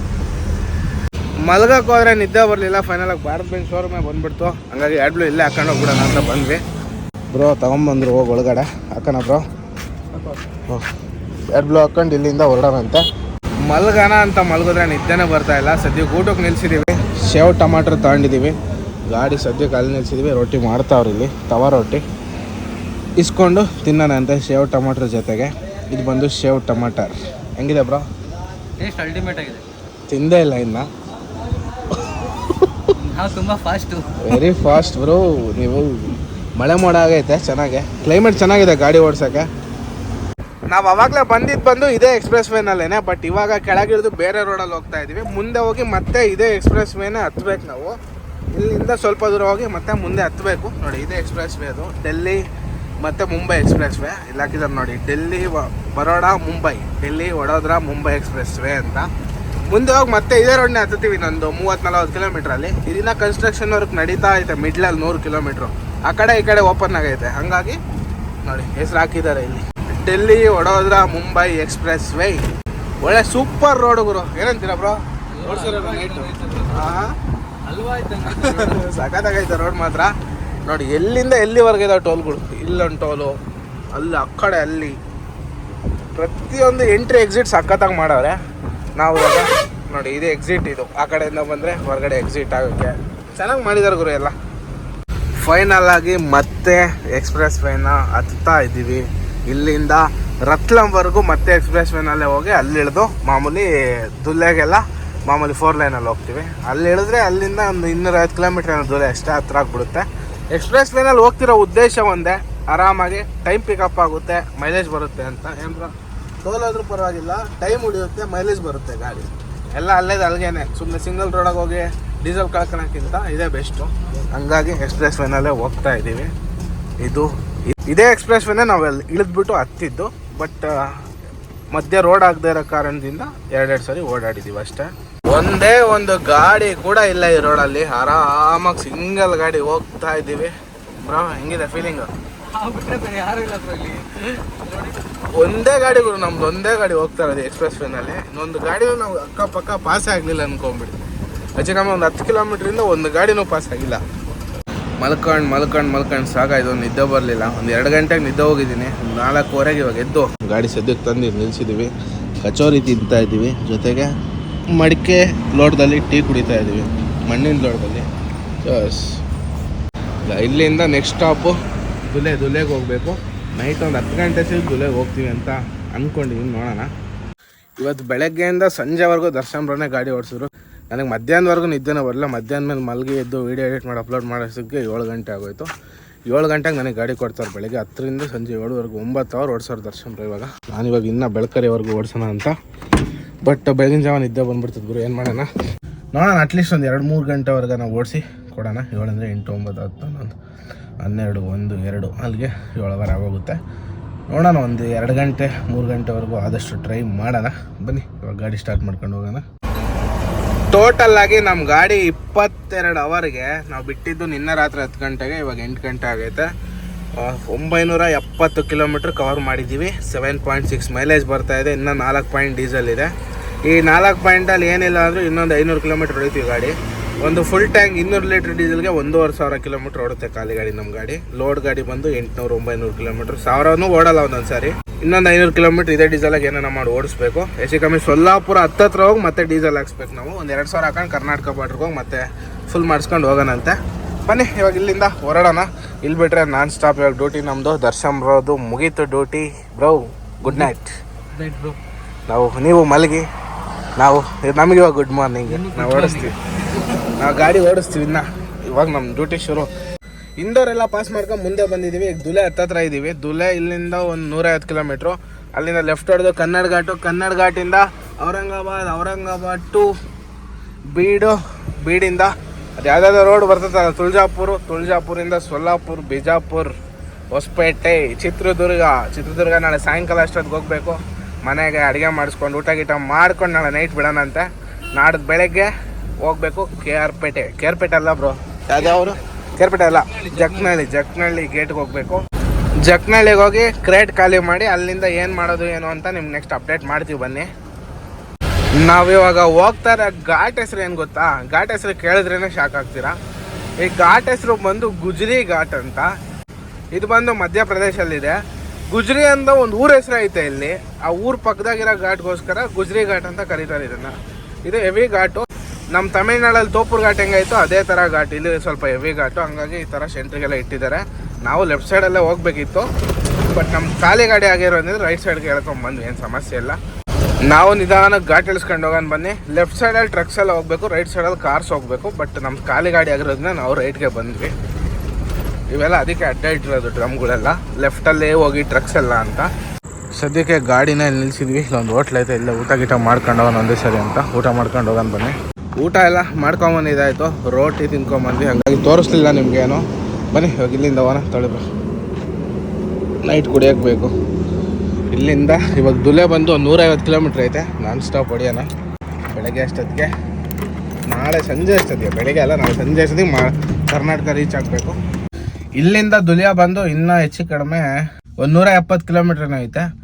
ಮಲಗಕ್ಕೆ ಹೋದ್ರೆ ನಿದ್ದೆ ಬರಲಿಲ್ಲ ಫೈನಲಾಗಿ ಭಾರತ್ ಬೆಂಕ್ ಶೋರೂಮೇ ಬಂದ್ಬಿಡ್ತು. ಹಂಗಾಗಿ ಎರಡು ಇಲ್ಲೇ ಹಾಕೊಂಡು ಹೋಗ್ಬಿಡೋಣ ಅಂತ ಬಂದ್ವಿ. ಬ್ರೋ ತೊಗೊಂಬಂದ್ರು ಹೋಗಿ ಒಳಗಡೆ. ಹಾಕೋಣ ಬ್ರೋ ಎರಡು ಬ್ಲೂ ಹಾಕೊಂಡು ಇಲ್ಲಿಂದ ಹೊರಡೋಣಂತೆ. ಮಲ್ಗಣ ಅಂತ ಮಲಗಿದ್ರೆ ನಿದ್ದೆನೇ ಬರ್ತಾ ಇಲ್ಲ. ಸದ್ಯಕ್ಕೆ ಊಟಕ್ಕೆ ನಿಲ್ಸಿದ್ದೀವಿ ಸೇವ್ ಟಮಾಟ್ರ್ ತಗೊಂಡಿದ್ದೀವಿ ಗಾಡಿ ಸದ್ಯಕ್ಕೆ ಅಲ್ಲಿ ನಿಲ್ಸಿದ್ದೀವಿ ರೊಟ್ಟಿ ಮಾಡ್ತಾವ್ರಿ ಇಲ್ಲಿ. ತವಾ ರೊಟ್ಟಿ. ಇಸ್ಕೊಂಡು ತಿನ್ನೋಣ ಅಂತ ಶೇವ್ ಟಮಾಟ್ರ್ ಜೊತೆಗೆ. ಇದು ಬಂದು ಶೇವ್ ಟಮಾಟರ್. ಹೆಂಗಿದೆ ಬ್ರೋ? ಟೇಸ್ಟ್ ಅಲ್ಟಿಮೇಟ್ ಆಗಿದೆ. ತಿಂದೇ ಇಲ್ಲ ಇನ್ನು. ನಾವು ತುಂಬ ಫಾಸ್ಟು ವೆರಿ ಫಾಸ್ಟ್ ಬ್ರೋ. ನೀವು ಮಳೆ ಮೋಡ ಆಗೈತೆ ಚೆನ್ನಾಗೆ. ಕ್ಲೈಮೇಟ್ ಚೆನ್ನಾಗಿದೆ ಗಾಡಿ ಓಡ್ಸೋಕ್ಕೆ. ನಾವು ಅವಾಗಲೇ ಬಂದಿದ್ದು ಬಂದು ಇದೇ ಎಕ್ಸ್ಪ್ರೆಸ್ ವೇನಲ್ಲೇನೆ ಬಟ್ ಇವಾಗ ಕೆಳಗಿಳಿದು ಬೇರೆ ರೋಡಲ್ಲಿ ಹೋಗ್ತಾ ಇದೀವಿ. ಮುಂದೆ ಹೋಗಿ ಮತ್ತೆ ಇದೇ ಎಕ್ಸ್ಪ್ರೆಸ್ ವೇನೇ ಹತ್ಬೇಕು ನಾವು. ಇಲ್ಲಿಂದ ಸ್ವಲ್ಪ ದೂರ ಹೋಗಿ ಮತ್ತೆ ಮುಂದೆ ಹತ್ತಬೇಕು ನೋಡಿ, ಇದೇ ಎಕ್ಸ್ಪ್ರೆಸ್ ವೇ ಅದು. ಡೆಲ್ಲಿ ಮತ್ತು ಮುಂಬೈ ಎಕ್ಸ್ಪ್ರೆಸ್ ವೇ ಇಲ್ಲಿ ಹಾಕಿದ್ದಾರೆ ನೋಡಿ, ಡೆಲ್ಲಿ ಬರೋಡಾ, ಮುಂಬೈ. ಡೆಲ್ಲಿ, ವಡೋದ್ರಾ, ಮುಂಬೈ ಎಕ್ಸ್ಪ್ರೆಸ್ ವೇ ಅಂತ. ಮುಂದೆ ಹೋಗಿ ಮತ್ತೆ ಇದೇ ರೋಡ್ನೇ ಹತ್ತೀವಿ ನಂದು ಮೂವತ್ತು ನಲ್ವತ್ತು ಕಿಲೋಮೀಟ್ರಲ್ಲಿ ಇದನ್ನ ಕನ್ಸ್ಟ್ರಕ್ಷನ್ ವರ್ಕ್ ನಡೀತಾ ಐತೆ ಮಿಡ್ಲಲ್ಲಿ ನೂರು ಕಿಲೋಮೀಟ್ರು ಆ ಕಡೆ ಈ ಕಡೆ ಓಪನ್ ಆಗೈತೆ. ಹಾಗಾಗಿ ನೋಡಿ, ಹೆಸರು ಹಾಕಿದ್ದಾರೆ ಇಲ್ಲಿ. Delhi Vadodara Mumbai express way. ಒಳ್ಳೆ ಸೂಪರ್ ರೋಡ್ ಗುರು. ಏನಂತೀರಾ ಬ್ರೋ? ಸಖತ್ತಾಗೈತೆ ರೋಡ್ ಮಾತ್ರ. ನೋಡಿ, ಎಲ್ಲಿಂದ ಎಲ್ಲಿವರೆಗೆ ಇದಾವೆ ಟೋಲ್ಗಳು? ಇಲ್ಲೊಂದು ಟೋಲು, ಅಲ್ಲಿ ಆ ಕಡೆ, ಅಲ್ಲಿ. ಪ್ರತಿಯೊಂದು ಎಂಟ್ರಿ, ಎಕ್ಸಿಟ್ ಸಖತ್ತಾಗಿ ಮಾಡವ್ರೆ. ನಾವು ನೋಡಿ, ಇದೇ ಎಕ್ಸಿಟ್ ಇದು. ಆ ಕಡೆಯಿಂದ ಬಂದರೆ ಹೊರಗಡೆ ಎಕ್ಸಿಟ್ ಆಗೋಕ್ಕೆ. ಚೆನ್ನಾಗಿ ಮಾಡಿದ್ದಾರೆ ಗುರು ಎಲ್ಲ. ಫೈನಲ್ ಆಗಿ ಮತ್ತೆ ಎಕ್ಸ್ಪ್ರೆಸ್ ವೇನ ಹತ್ತಾ ಇದ್ದೀವಿ. ಇಲ್ಲಿಂದ ರತ್ಲಂವರೆಗೂ ಮತ್ತೆ ಎಕ್ಸ್ಪ್ರೆಸ್ ವೇನಲ್ಲೇ ಹೋಗಿ ಅಲ್ಲಿ ಇಳಿದು ಮಾಮೂಲಿ ದುಲ್ಲೆಗೆಲ್ಲ ಮಾಮೂಲಿ ಫೋರ್ ಲೈನಲ್ಲಿ ಹೋಗ್ತೀವಿ. ಅಲ್ಲಿ ಇಳಿದ್ರೆ ಅಲ್ಲಿಂದ ಒಂದು ಇನ್ನೂರೈವತ್ತು ಕಿಲೋಮೀಟರ್ ಏನೋ ದೂರ ಅಷ್ಟೇ, ಹತ್ರ ಆಗ್ಬಿಡುತ್ತೆ. ಎಕ್ಸ್ಪ್ರೆಸ್ ವೇನಲ್ಲಿ ಹೋಗ್ತಿರೋ ಉದ್ದೇಶ ಒಂದೇ, ಆರಾಮಾಗಿ ಟೈಮ್ ಪಿಕಪ್ ಆಗುತ್ತೆ ಮೈಲೇಜ್ ಬರುತ್ತೆ ಅಂತ. ಏನು ಬ್ರೋ? ಆದರೂ ಪರವಾಗಿಲ್ಲ ಟೈಮ್ ಉಳಿಯುತ್ತೆ ಮೈಲೇಜ್ ಬರುತ್ತೆ ಗಾಡಿ. ಎಲ್ಲ ಅಲ್ಲೇದು ಅಲ್ಲಿಗೇನೆ ಸುಮ್ಮನೆ ಸಿಂಗಲ್ ರೋಡಾಗಿ ಹೋಗಿ ಡೀಸೆಲ್ ಕಳ್ಕೊಳಕ್ಕಿಂತ ಇದೇ ಬೆಸ್ಟು ಹಂಗಾಗಿ ಎಕ್ಸ್ಪ್ರೆಸ್ ವೇನಲ್ಲೇ ಹೋಗ್ತಾ ಇದ್ದೀವಿ ಇದು ಇದೇ ಎಕ್ಸ್ಪ್ರೆಸ್ ವೇನೇ ನಾವು ಅಲ್ಲಿ ಇಳಿದ್ಬಿಟ್ಟು ಹತ್ತಿದ್ದು ಬಟ್ ಮಧ್ಯೆ ರೋಡ್ ಆಗದೆ ಇರೋ ಕಾರಣದಿಂದ ಎರಡೆರಡು ಸಾರಿ ಓಡಾಡಿದ್ದೀವಿ ಅಷ್ಟೇ. ಒಂದೇ ಒಂದು ಗಾಡಿ ಕೂಡ ಇಲ್ಲ ಈ ರೋಡಲ್ಲಿ ಆರಾಮಾಗಿ ಸಿಂಗಲ್ ಗಾಡಿ ಹೋಗ್ತಾ ಇದ್ದೀವಿ. ಬ್ರೋ, ಹೆಂಗಿದೆ ಫೀಲಿಂಗು ಒಂದೇ ಗಾಡಿ ಗುರು, ನಮ್ದು ಒಂದೇ ಗಾಡಿ ಹೋಗ್ತಾ ಇರೋದು ಎಕ್ಸ್ಪ್ರೆಸ್ ವೇನಲ್ಲಿ ಇನ್ನೊಂದು ಗಾಡಿ ನಾವು ಅಕ್ಕಪಕ್ಕ ಪಾಸೇ ಆಗಲಿಲ್ಲ ಅನ್ಕೊಂಬಿಡಿ ಹೆಚ್ಚು ನಮ್ಮ ಒಂದು ಹತ್ತು ಕಿಲೋಮೀಟ್ರಿಂದ ಒಂದು ಗಾಡಿನೂ ಪಾಸ್ ಆಗಿಲ್ಲ. ಮಲ್ಕೊಂಡು ಮಲ್ಕೊಂಡು ಮಲ್ಕೊಂಡು ಸಾಕಾಯ್ತು ನಿದ್ದೆ ಬರಲಿಲ್ಲ. ಒಂದು ಎರಡು ಗಂಟೆಗೆ ನಿದ್ದೆ ಹೋಗಿದ್ದೀನಿ. ಒಂದು ನಾಲ್ಕೂವರೆಗೆ ಇವಾಗ ಎದ್ದು. ಗಾಡಿ ಸದ್ಯಕ್ಕೆ ತಂದು ನಿಲ್ಲಿಸಿದ್ದೀವಿ ಕಚೋರಿ ತಿಂತಾ ಇದ್ದೀವಿ. ಜೊತೆಗೆ ಮಡಿಕೆ ಲೋಟದಲ್ಲಿ ಟೀ ಕುಡಿತಾ ಇದ್ದೀವಿ. ಮಣ್ಣಿನ ಲೋಟದಲ್ಲಿ. ಬಸ್ ಇಲ್ಲಿಂದ ನೆಕ್ಸ್ಟ್ ಸ್ಟಾಪು ದುಲೆ, ದುಲೆಗೆ ಹೋಗಬೇಕು. ನೈಟ್ ಒಂದು ಹತ್ತು ಗಂಟೆ ಸಿಗಿ ದುಲೆಗೆ ಹೋಗ್ತೀವಿ ಅಂತ ಅಂದ್ಕೊಂಡಿದ್ದೀನಿ ನೋಡೋಣ. ಇವತ್ತು ಬೆಳಗ್ಗೆಯಿಂದ ಸಂಜೆವರೆಗೂ ದರ್ಶನರನ್ನೇ ಗಾಡಿ ಓಡಿಸಿದ್ರು. ನನಗೆ ಮಧ್ಯಾಹ್ನವರೆಗೂ ನಿದ್ದೆನೇ ಬರಲ್ಲ ಮಧ್ಯಾಹ್ನ ಮೇಲೆ ಮಲಗಿ ಎದ್ದು ವೀಡಿಯೋ ಎಡಿಟ್ ಮಾಡಿ ಅಪ್ಲೋಡ್ ಮಾಡೋದಕ್ಕೆ ಏಳು ಗಂಟೆ ಆಗೋಯ್ತು. ಏಳು ಗಂಟೆಗೆ ನನಗೆ ಗಾಡಿ ಕೊಡ್ತಾರೆ. ಬೆಳಗ್ಗೆ ಹತ್ತರಿಂದ ಸಂಜೆ ಏಳುವರೆಗೂ ಒಂಬತ್ತು ಅವರ್ ಓಡಿಸೋರು ದರ್ಶನ ಇವಾಗ. ನಾನಿವಾಗ ಇನ್ನೂ ಬೆಳಕರಿವರೆಗೂ ಓಡಿಸೋಣ ಅಂತ. ಬಟ್ ಬೆಳಗಿನ ಜಾವ ನಿದ್ದೆ ಬಂದುಬಿಡ್ತದೆ ಗುರು. ಏನು ಮಾಡೋಣ? ನೋಡೋಣ ಅಟ್ಲೀಸ್ಟ್ ಒಂದು ಎರಡು ಮೂರು ಗಂಟೆವರೆಗೆ ನಾವು ಓಡಿಸಿ ಕೊಡೋಣ. ಏಳಂದರೆ ಎಂಟು, ಒಂಬತ್ತು, ಹತ್ತು, ಹನ್ನೊಂದು, ಹನ್ನೆರಡು, ಒಂದು, ಎರಡು. ಅಲ್ಲಿಗೆ ಏಳುವರೆ ಆಗೋಗುತ್ತೆ. ನೋಡೋಣ, ಒಂದು ಎರಡು ಗಂಟೆ, ಮೂರು ಗಂಟೆವರೆಗೂ ಆದಷ್ಟು ಟ್ರೈ ಮಾಡೋಣ. ಬನ್ನಿ, ಇವಾಗ ಗಾಡಿ ಸ್ಟಾರ್ಟ್ ಮಾಡ್ಕೊಂಡು ಹೋಗೋಣ. ಟೋಟಲ್ ಆಗಿ ನಮ್ಮ ಗಾಡಿ ಇಪ್ಪತ್ತೆರಡು ಅವರ್ಗೆ ನಾವು ಬಿಟ್ಟಿದ್ದು ನಿನ್ನೆ ರಾತ್ರಿ ಹತ್ತು ಗಂಟೆಗೆ, ಇವಾಗ ಎಂಟು ಗಂಟೆ ಆಗೈತೆ. ಒಂಬೈನೂರ ಎಪ್ಪತ್ತು ಕಿಲೋಮೀಟ್ರ್ ಕವರ್ ಮಾಡಿದ್ದೀವಿ. ಸೆವೆನ್ ಪಾಯಿಂಟ್ ಸಿಕ್ಸ್ ಮೈಲೇಜ್ ಬರ್ತಾ ಇದೆ. ಇನ್ನೂ ನಾಲ್ಕು ಪಾಯಿಂಟ್ ಡೀಸೆಲ್ ಇದೆ. ಈ ನಾಲ್ಕು ಪಾಯಿಂಟಲ್ಲಿ ಏನಿಲ್ಲ ಅಂದರೂ ಇನ್ನೊಂದು ಐನೂರು ಕಿಲೋಮೀಟ್ರ್ ಹೊಡಿತೀವಿ ಗಾಡಿ. ಒಂದು ಫುಲ್ ಟ್ಯಾಂಕ್ ಇನ್ನೂರು ಲೀಟ್ರ್ ಡೀಸೆಲ್ಗೆ ಒಂದೂವರೆ ಸಾವಿರ ಕಿಲೋಮೀಟ್ರ್ ಓಡುತ್ತೆ ಖಾಲಿ ಗಾಡಿ ನಮ್ಮ ಗಾಡಿ. ಲೋಡ್ ಗಾಡಿ ಬಂದು ಎಂಟುನೂರು, ಒಂಬೈನೂರು ಕಿಲೋಮೀಟ್ರ್ ಸಾವಿರನೂ ಓಡಲ್ಲ ಒಂದೊಂದು ಸಾರಿ ಇನ್ನೊಂದು ಐನೂರು ಕಿಲೋಮೀಟ್ರ್ ಇದೇ ಡೀಸೆಲಾಗಿ ಏನಾರ ಮಾಡಿ ಓಡಿಸ್ಬೇಕು. ಹೆಚ್ಚು ಕಮ್ಮಿ ಸೊಲ್ಲಾಪುರ ಹತ್ತತ್ರ ಹೋಗಿ ಮತ್ತೆ ಡೀಸೆಲ್ ಹಾಕ್ಸ್ಬೇಕು ನಾವು. ಒಂದು ಎರಡು ಸಾವಿರ ಹಾಕೊಂಡು ಕರ್ನಾಟಕ ಬಾರ್ಡ್ರಿಗೆ ಹೋಗಿ ಮತ್ತೆ ಫುಲ್ ಮಾಡಿಸ್ಕೊಂಡು ಹೋಗೋಣಂತೆ. ಬನ್ನಿ ಇವಾಗ ಇಲ್ಲಿಂದ ಹೊರಡೋಣ. ಇಲ್ಲಿ ಬಿಟ್ಟರೆ ನಾನ್ ಸ್ಟಾಪ್ ಇವಾಗ ಡ್ಯೂಟಿ ನಮ್ಮದು ದರ್ಶನ್ ಬ್ರೋದು ಮುಗೀತು duty bro good night night bro ನಾವು ನೀವು ಮಲಗಿ. ನಾವು ನಮಗೆ ಇವಾಗ ಗುಡ್ ಮಾರ್ನಿಂಗ್ ನಾವು ಓಡಿಸ್ತೀವಿ. ನಾವು ಗಾಡಿ ಓಡಿಸ್ತೀವಿ ಇನ್ನ. ಇವಾಗ ನಮ್ಮ ಡ್ಯೂಟಿ ಶುರು. ಇಂದೋರೆಲ್ಲ ಪಾಸ್ ಮಾಡ್ಕೊಂಡು ಮುಂದೆ ಬಂದಿದ್ದೀವಿ ದುಲೆ ಹತ್ತತ್ರ ಇದ್ದೀವಿ ದುಲೆ ಇಲ್ಲಿಂದ ಒಂದು ನೂರೈವತ್ತು ಕಿಲೋಮೀಟ್ರು ಅಲ್ಲಿಂದ ಲೆಫ್ಟ್ ಹೊಡೆದು ಕನ್ನಡ ಘಾಟು, ಕನ್ನಡ ಘಾಟಿಂದ ಔರಂಗಾಬಾದ್ ಔರಂಗಾಬಾದ್ ಟು ಬೀಡು, ಬೀಡಿಂದ ಅದು ಯಾವ್ದಾದ್ರು ರೋಡ್ ಬರ್ತದಲ್ಲ ತುಳಜಾಪುರ, ತುಳಜಾಪುರಿಂದ ಸೊಲ್ಲಾಪುರ್, ಬಿಜಾಪುರ್, ಹೊಸಪೇಟೆ, ಚಿತ್ರದುರ್ಗ. ಚಿತ್ರದುರ್ಗ ನಾಳೆ ಸಾಯಂಕಾಲ ಅಷ್ಟೊತ್ತಿಗೆ ಹೋಗ್ಬೇಕು. ಮನೆಗೆ ಅಡುಗೆ ಮಾಡಿಸ್ಕೊಂಡು, ಊಟ ಗೀಟ ಮಾಡ್ಕೊಂಡು ನಾಳೆ ನೈಟ್ ಬಿಡೋಣಂತೆ. ನಾಡ್ದು ಬೆಳಗ್ಗೆ ಹೋಗ್ಬೇಕು. K R Pete. K R Pete ಅಲ್ಲ ಬ್ರೋ ಯಾವ್ದಾವರು ಕೆ ಆರ್ ಅಲ್ಲ, ಜಕ್ನಳ್ಳಿ ಜಕ್ನಳ್ಳಿ ಗೇಟ್ಗೆ ಹೋಗ್ಬೇಕು. ಜಕ್ನಳ್ಳಿಗೆ ಹೋಗಿ ಕ್ರೇಟ್ ಖಾಲಿ ಮಾಡಿ ಅಲ್ಲಿಂದ ಏನು ಮಾಡೋದು ಏನು ಅಂತ ನಿಮ್ಗೆ ನೆಕ್ಸ್ಟ್ ಅಪ್ಡೇಟ್ ಮಾಡ್ತೀವಿ ಬನ್ನಿ. ನಾವಿವಾಗ ಹೋಗ್ತಾ ಇರೋ ಘಾಟ್ ಹೆಸರು ಏನು ಗೊತ್ತಾ? ಘಾಟ್ ಹೆಸರು ಕೇಳಿದ್ರೇ ಶಾಕ್ ಆಗ್ತೀರಾ ಈ ಘಾಟ್ ಹೆಸರು ಬಂದು ಗುಜ್ರಿ ಘಾಟ್ ಅಂತ. ಇದು ಬಂದು ಮಧ್ಯಪ್ರದೇಶಲ್ಲಿದೆ. ಗುಜ್ರಿ ಅಂತ ಒಂದು ಊರ ಹೆಸರು ಐತೆ ಇಲ್ಲಿ. ಆ ಊರ ಪಕ್ಕದಾಗಿರೋ ಘಾಟ್ಗೋಸ್ಕರ ಗುಜ್ರಿ ಘಾಟ್ ಅಂತ ಕರೀತಾರೆ ಇದನ್ನ. ಇದು ಹೆವಿ ಘಾಟು. ನಮ್ಮ ತಮಿಳ್ನಾಡಲ್ಲಿ ತೋಪುರ್ ಘಾಟ್ ಹೆಂಗಾಯ್ತು ಅದೇ ಥರ ಘಾಟ್, ಇಲ್ಲಿ ಸ್ವಲ್ಪ ಹೆವಿ ಘಾಟು. ಹಂಗಾಗಿ ಈ ಥರ ಸೆಂಟ್ರಿಗೆಲ್ಲ ಇಟ್ಟಿದ್ದಾರೆ. ನಾವು ಲೆಫ್ಟ್ ಸೈಡಲ್ಲೇ ಹೋಗ್ಬೇಕಿತ್ತು. ಬಟ್ ನಮ್ಮ ಖಾಲಿ ಗಾಡಿ ಆಗಿರೋದ್ರಿಂದ ರೈಟ್ ಸೈಡ್ಗೆ ಹೇಳ್ಕೊಂಡ್ ಬಂದ್ವಿ, ಏನು ಸಮಸ್ಯೆ ಇಲ್ಲ. ನಾವು ನಿಧಾನಕ್ಕೆ ಘಾಟ್ ಇಳಿಸ್ಕೊಂಡು ಹೋಗೋಣ ಬನ್ನಿ. ಲೆಫ್ಟ್ ಸೈಡಲ್ಲಿ ಟ್ರಕ್ಸ್ ಎಲ್ಲ ಹೋಗಬೇಕು ರೈಟ್ ಸೈಡಲ್ಲಿ ಕಾರ್ಸ್ ಹೋಗಬೇಕು ಬಟ್ ನಮ್ಮ ಖಾಲಿ ಗಾಡಿ ಆಗಿರೋದ್ರಿಂದ ನಾವು ರೈಟ್ಗೆ ಬಂದ್ವಿ. ಇವೆಲ್ಲ ಅದಕ್ಕೆ ಅಡ್ಡ ಇಟ್ಟಿರೋದು ಡ್ರಮ್ಗಳೆಲ್ಲ. ಲೆಫ್ಟಲ್ಲೇ ಹೋಗಿ ಟ್ರಕ್ಸ್ ಎಲ್ಲ ಅಂತ. ಸದ್ಯಕ್ಕೆ ಗಾಡಿನ ಇಲ್ಲಿ ನಿಲ್ಸಿದ್ವಿ. ಇಲ್ಲೊಂದು ಹೋಟ್ಲ್ ಐತೆ, ಇಲ್ಲ ಊಟ ಗೀಟ ಮಾಡ್ಕೊಂಡು ಹೋಗೋಣ ಒಂದೇ ಸರಿ ಅಂತ. ಊಟ ಮಾಡ್ಕೊಂಡು ಹೋಗೋಣ ಬನ್ನಿ. ಊಟ ಎಲ್ಲ ಮಾಡ್ಕೊಂಬಂದು ಇದಾಯಿತು. ರೋಟಿ ತಿನ್ಕೊಂಬಂದ್ವಿ. ಹಂಗಾಗಿ ತೋರಿಸ್ಲಿಲ್ಲ ನಿಮ್ಗೇನು. ಬನ್ನಿ, ಇವಾಗ ಇಲ್ಲಿಂದ ವನ ತೊಳಿಬ್ರ ನೈಟ್ ಕುಡಿಯೋಕೆ ಬೇಕು. ಇಲ್ಲಿಂದ ಇವಾಗ ದುಲೆ ಬಂದು ನೂರೈವತ್ತು ಕಿಲೋಮೀಟ್ರ್ ಐತೆ. ನಾನ್ ಸ್ಟಾಪ್ ಹೊಡಿಯೋಣ. ಬೆಳಗ್ಗೆ ಅಷ್ಟೊತ್ತಿಗೆ. ನಾಳೆ ಸಂಜೆ ಅಷ್ಟೊತ್ತಿಗೆ. ಬೆಳಗ್ಗೆ ಅಲ್ಲ, ನಾಳೆ ಸಂಜೆ ಅಷ್ಟೊತ್ತಿಗೆ ಮಾ ಕರ್ನಾಟಕ ರೀಚ್ ಆಗಬೇಕು. ಇಲ್ಲಿಂದ ದುಲಿಯಾ ಬಂದು ಇನ್ನೂ ಹೆಚ್ಚು ಕಡಿಮೆ ಒಂದು ನೂರ ಎಪ್ಪತ್ತು ಕಿಲೋಮೀಟ್ರ್ನೂ ಐತೆ. ಅವ್ನು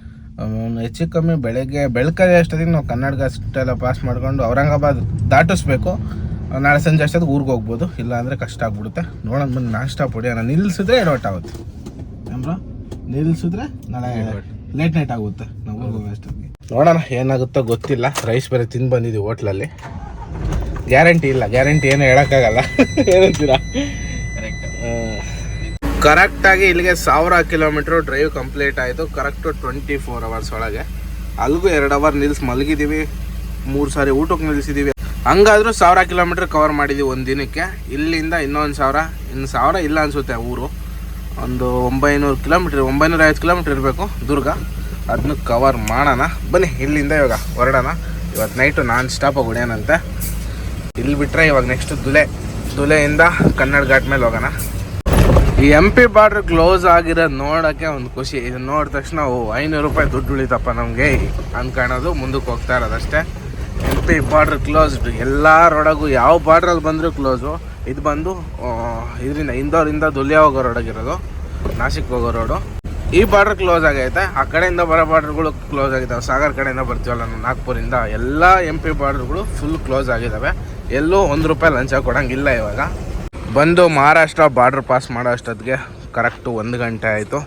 ಹೆಚ್ಚು ಕಮ್ಮಿ ಬೆಳಗ್ಗೆ ಬೆಳಕಲ್ಲಿ ಅಷ್ಟೊತ್ತಿಗೆ ನಾವು ಕನ್ನಡ ಅಷ್ಟೆಲ್ಲ ಪಾಸ್ ಮಾಡ್ಕೊಂಡು ಔರಂಗಾಬಾದ್ ದಾಟಿಸ್ಬೇಕು. ನಾಳೆ ಸಂಜೆ ಅಷ್ಟೊತ್ತಿಗೆ ಊರಿಗೆ ಹೋಗ್ಬೋದು. ಇಲ್ಲ ಅಂದರೆ ಕಷ್ಟ ಆಗ್ಬಿಡುತ್ತೆ. ನೋಡೋಣ ಬಂದು ನಾಷ್ಟ ಹೊಡಿಯೋಣ ನಿಲ್ಲಿಸಿದ್ರೆ ಎಡವಟ್ ಆಗುತ್ತೆ. ಏನ್ರ? ನಿಲ್ಲಿಸಿದ್ರೆ ನಾಳೆ ಲೇಟ್ ನೈಟ್ ಆಗುತ್ತೆ. ನಾವು ಊರಿಗೆ ಹೋಗೋ ಅಷ್ಟೊತ್ತಿಗೆ. ನೋಡೋಣ ಏನಾಗುತ್ತೋ ಗೊತ್ತಿಲ್ಲ. ರೈಸ್ ಬೇರೆ ತಿಂದು ಬಂದಿದ್ದೀವಿ ಹೋಟ್ಲಲ್ಲಿ. ಗ್ಯಾರಂಟಿ ಇಲ್ಲ. ಗ್ಯಾರಂಟಿ ಏನು ಹೇಳೋಕ್ಕಾಗಲ್ಲ. ಏನಂತೀರಾ? ಕರೆಕ್ಟ್ ಕರೆಕ್ಟಾಗಿ ಇಲ್ಲಿಗೆ ಸಾವಿರ ಕಿಲೋಮೀಟ್ರ್ ಡ್ರೈವ್ ಕಂಪ್ಲೀಟ್ ಆಯಿತು. ಕರೆಕ್ಟು ಟ್ವೆಂಟಿ ಫೋರ್ ಅವರ್ಸ್ ಒಳಗೆ. ಅಲ್ಲಿಗೂ ಎರಡು ಅವರ್ ನಿಲ್ಸಿ ಮಲಗಿದ್ದೀವಿ ಮೂರು ಸಾರಿ ಊಟಕ್ಕೆ ನಿಲ್ಲಿಸಿದ್ದೀವಿ ಹಂಗಾದರೂ ಸಾವಿರ ಕಿಲೋಮೀಟ್ರ್ ಕವರ್ ಮಾಡಿದ್ದೀವಿ ಒಂದು ದಿನಕ್ಕೆ. ಇಲ್ಲಿಂದ ಇನ್ನೊಂದು ಸಾವಿರ. ಇನ್ನು ಸಾವಿರ ಇಲ್ಲ ಅನಿಸುತ್ತೆ ಊರು. ಒಂದು ಒಂಬೈನೂರು ಕಿಲೋಮೀಟ್ರ್ ಒಂಬೈನೂರ ಐವತ್ತು ಕಿಲೋಮೀಟ್ರ್ ಇರಬೇಕು ದುರ್ಗ. ಅದನ್ನು ಕವರ್ ಮಾಡೋಣ. ಬನ್ನಿ, ಇಲ್ಲಿಂದ ಇವಾಗ ಹೊರಡೋಣ. ಇವತ್ತು ನೈಟು ನಾನ್ ಸ್ಟಾಪಾಗಿ ಹೊಡ್ಯಾನಂತೆ ಇಲ್ಲಿ ಬಿಟ್ಟರೆ ಇವಾಗ ನೆಕ್ಸ್ಟ್ ದುಲೆ. ದುಲೆಯಿಂದ ಕನ್ನಡ ಘಾಟ್ ಮೇಲೆ ಹೋಗೋಣ. ಈ ಎಂ ಪಿ ಬಾರ್ಡ್ರ್ ಕ್ಲೋಸ್ ಆಗಿರೋದು ನೋಡೋಕ್ಕೆ ಒಂದು ಖುಷಿ. ಇದನ್ನ ನೋಡಿದ ತಕ್ಷಣ, ಓ, ಐನೂರು ರೂಪಾಯಿ ದುಡ್ಡು ಉಳಿತಪ್ಪ ನಮಗೆ. ಅನ್ಕಾಣೋದು ಮುಂದಕ್ಕೆ ಹೋಗ್ತಾ ಇರೋದಷ್ಟೇ. ಎಂ ಪಿ ಬಾರ್ಡ್ರ್ ಕ್ಲೋಸ್ಡ್ ಎಲ್ಲ ರೋಡಾಗೂ ಯಾವ ಬಾರ್ಡ್ರಲ್ಲಿ ಬಂದರೂ ಕ್ಲೋಸು. ಇದು ಬಂದು ಇದರಿಂದ, ಇಂದೋರಿಂದ ದುಲ್ಯ ಹೋಗೋ ರೋಡಾಗಿರೋದು ನಾಸಿಕ್ ಹೋಗೋ ರೋಡು ಈ ಬಾರ್ಡ್ರ್ ಕ್ಲೋಸ್ ಆಗೈತೆ. ಆ ಕಡೆಯಿಂದ ಬರೋ ಬಾರ್ಡ್ರ್ಗಳು ಕ್ಲೋಸ್ ಆಗಿದ್ದಾವೆ ಸಾಗರ್ ಕಡೆಯಿಂದ ಬರ್ತೀವಲ್ಲ ನಾವು ನಾಗ್ಪುರಿಂದ. ಎಲ್ಲ ಎಂ ಪಿ ಬಾರ್ಡ್ರ್ಗಳು ಫುಲ್ ಕ್ಲೋಸ್ ಆಗಿದ್ದಾವೆ ಎಲ್ಲೂ ಒಂದು ರೂಪಾಯಿ ಲಂಚ ಕೊಡೋಂಗಿಲ್ಲ ಇವಾಗ. ಬಂದು ಮಹಾರಾಷ್ಟ್ರ ಬಾರ್ಡ್ರ್ ಪಾಸ್ ಮಾಡೋ ಅಷ್ಟೊತ್ತಿಗೆ ಕರೆಕ್ಟು ಒಂದು ಗಂಟೆ ಆಯಿತು.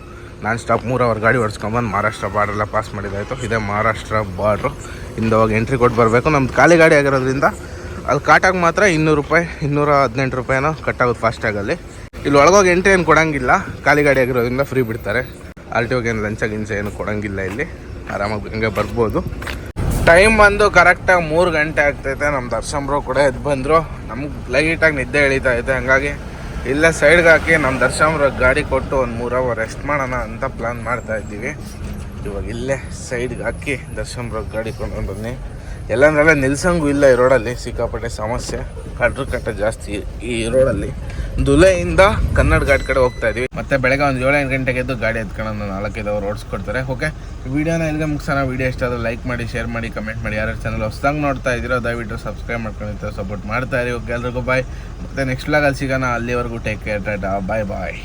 ನಾನ್ ಸ್ಟಾಪ್ ಮೂರು ಅವರ್ ಗಾಡಿ ಓಡಿಸ್ಕೊಂಬಂದು ಮಹಾರಾಷ್ಟ್ರ ಬಾರ್ಡ್ರೆಲ್ಲ ಪಾಸ್ ಮಾಡಿದ್ದಾಯಿತು ಇದೇ ಮಹಾರಾಷ್ಟ್ರ ಬಾರ್ಡ್ರು ಇಂದ ಹೋಗಿ ಎಂಟ್ರಿ ಕೊಟ್ಟು ಬರಬೇಕು. ನಮ್ದು ಖಾಲಿ ಗಾಡಿ ಆಗಿರೋದ್ರಿಂದ ಅಲ್ಲಿ ಕಾಟಾಗಿ ಮಾತ್ರ ಇನ್ನೂರು ರೂಪಾಯಿ, ಇನ್ನೂರ ಹದಿನೆಂಟು ರೂಪಾಯಿನೋ ಕಟ್ಟಾಗೋದು ಫಾಸ್ಟಾಗಲ್ಲಿ ಇಲ್ಲಿ ಒಳಗೋಗಿ ಎಂಟ್ರಿ ಏನು ಕೊಡೋಂಗಿಲ್ಲ. ಖಾಲಿ ಗಾಡಿ ಆಗಿರೋದ್ರಿಂದ ಫ್ರೀ ಬಿಡ್ತಾರೆ. ಆರ್ ಟಿ ಏನು ಲಂಚ ಗಿಂಚ ಏನು ಕೊಡೋಂಗಿಲ್ಲ ಇಲ್ಲಿ. ಆರಾಮಾಗಿ ಹಂಗೆ ಬರ್ಬೋದು. ಟೈಮ್ ಬಂದು ಕರೆಕ್ಟಾಗಿ ಮೂರು ಗಂಟೆ ಆಗ್ತೈತೆ. ನಮ್ಮ ದರ್ಶನ್ ಕೂಡ ಎದ್ದು ಬಂದರು. ನಮ್ಗೆ ಲೈಟಾಗಿ ನಿದ್ದೆ ಎಳಿತಾ ಇದೆ. ಹಂಗಾಗಿ ಇಲ್ಲೇ ಸೈಡ್ಗೆ ಹಾಕಿ ನಮ್ಮ ದರ್ಶನ್ ಗಾಡಿ ಕೊಟ್ಟು ಒಂದು ಮೂರು ಅವರ್ ರೆಸ್ಟ್ ಮಾಡೋಣ ಅಂತ ಪ್ಲ್ಯಾನ್ ಮಾಡ್ತಾ ಇದ್ದೀವಿ. ಇವಾಗ ಇಲ್ಲೇ ಸೈಡ್ಗೆ ಹಾಕಿ ದರ್ಶನ್ ಗಾಡಿ ಕೊಂಡು ಬನ್ನಿ. ಎಲ್ಲಂದ್ರಲ್ಲ ನಿಲ್ಸಂಗೂ ಇಲ್ಲ ಈ ರೋಡಲ್ಲಿ ಸಿಕ್ಕಾಪಟ್ಟೆ ಸಮಸ್ಯೆ. ಕಟ್ರ ಕಟ್ಟ ಜಾಸ್ತಿ ಈ ರೋಡಲ್ಲಿ ದುಲೆಯಿಂದ ಕನ್ನಡ ಘಾಟ್ ಕಡೆ ಹೋಗ್ತಾ ಇದೀವಿ. ಮತ್ತೆ ಬೆಳಗ್ಗೆ ಒಂದು ಏಳು ಎಂಟು ಗಂಟೆಗೆ ಎದ್ದು ಗಾಡಿ ಎತ್ಕೊಂಡು ನಾಲ್ಕೈದು ಅವ್ರು ಓಡಿಸ್ಕೊಡ್ತಾರೆ ಓಕೆ ವಿಡಿಯೋನ ಇಲ್ಲಿಗೆ ಮುಗಿಸೋಣ. ವಿಡಿಯೋ ಇಷ್ಟ ಆದ್ರೆ ಲೈಕ್ ಮಾಡಿ ಶೇರ್ ಮಾಡಿ ಕಮೆಂಟ್ ಮಾಡಿ. ಯಾರ್ಯಾರು ಚಾನಲ್ ಹೊಸದಾಗಿ ನೋಡ್ತಾ ಇದ್ದೀರೋ ದಯವಿಟ್ಟು ಸಬ್ಸ್ಕ್ರೈಬ್ ಮಾಡ್ಕೊಂಡಿರ್ತಾರೆ ಸಪೋರ್ಟ್ ಮಾಡ್ತಾ ಇರಿ. ಓಕೆ ಎಲ್ರಿಗೂ ಬಾಯ್ ಮತ್ತೆ ನೆಕ್ಸ್ಟ್ ವ್ಲಾಗಲ್ಲಿ ಸಿಗೋಣ. ಅಲ್ಲಿವರೆಗೂ take care tata bye bye